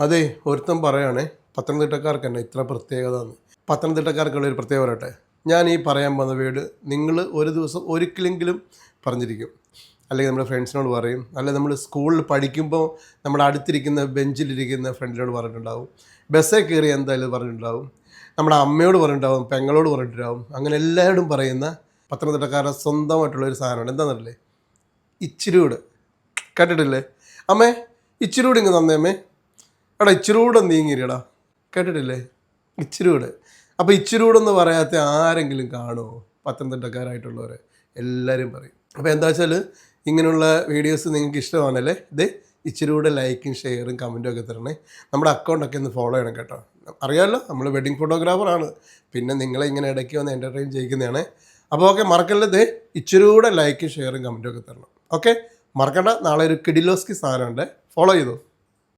അതെ ഒരുത്തം പറയുകയാണേ പത്തനംതിട്ടക്കാർക്ക് തന്നെ ഇത്ര പ്രത്യേകത എന്ന് പത്തനംതിട്ടക്കാർക്കുള്ള ഒരു പ്രത്യേകത പറയട്ടെ. ഞാൻ ഈ പറയാൻ വന്ന വീട് നിങ്ങൾ ഒരു ദിവസം ഒരിക്കലെങ്കിലും പറഞ്ഞിരിക്കും. അല്ലെങ്കിൽ നമ്മുടെ ഫ്രണ്ട്സിനോട് പറയും. അല്ലെങ്കിൽ നമ്മൾ സ്കൂളിൽ പഠിക്കുമ്പോൾ നമ്മുടെ അടുത്തിരിക്കുന്ന ബെഞ്ചിലിരിക്കുന്ന ഫ്രണ്ടിനോട് പറഞ്ഞിട്ടുണ്ടാവും. ബസ്സേ കയറി എന്തായാലും പറഞ്ഞിട്ടുണ്ടാവും. നമ്മുടെ അമ്മയോട് പറഞ്ഞിട്ടുണ്ടാവും പെങ്ങളോട് പറഞ്ഞിട്ടുണ്ടാവും. അങ്ങനെ എല്ലാവരോടും പറയുന്ന പത്തനംതിട്ടക്കാരുടെ സ്വന്തമായിട്ടുള്ള ഒരു സാധനമാണ്. എന്താണെന്നല്ലേ ഇച്ചിരൂട് കേട്ടിട്ടില്ലേ? അമ്മേ ഇച്ചിരൂട് ഇങ്ങ് തന്നേ അമ്മേ. എടാ ഇച്ചിരൂടെ നീങ്ങിരിടാ കേട്ടിട്ടില്ലേ? ഇച്ചിരൂടെ. അപ്പോൾ ഇച്ചിരൂടെന്ന് പറയാത്ത ആരെങ്കിലും കാണുമോ? പത്തനംതിട്ടക്കാരായിട്ടുള്ളവർ എല്ലാവരും പറയും. അപ്പോൾ എന്താ വെച്ചാൽ ഇങ്ങനെയുള്ള വീഡിയോസ് നിങ്ങൾക്ക് ഇഷ്ടമാണല്ലേ? ഇത് ഇച്ചിരൂടെ ലൈക്കും ഷെയറും കമന്റും ഒക്കെ തരണേ. നമ്മുടെ അക്കൗണ്ടൊക്കെ ഒന്ന് ഫോളോ ചെയ്യണം കേട്ടോ. അറിയാമല്ലോ നമ്മൾ വെഡിങ് ഫോട്ടോഗ്രാഫറാണ് പിന്നെ നിങ്ങളെ ഇങ്ങനെ ഇടയ്ക്ക് വന്ന് എന്റർടൈൻ ചെയ്യിക്കുന്നതാണ്. അപ്പോൾ ഓക്കെ മറക്കല്ലേ? ദേ ഇച്ചിരൂടെ ലൈക്കും ഷെയറും കമന്റും ഒക്കെ തരണം. ഓക്കെ മറക്കണ്ട. നാളെ ഒരു കിഡിലോസ്കി സാധനമുണ്ട്. ഫോളോ ചെയ്തു?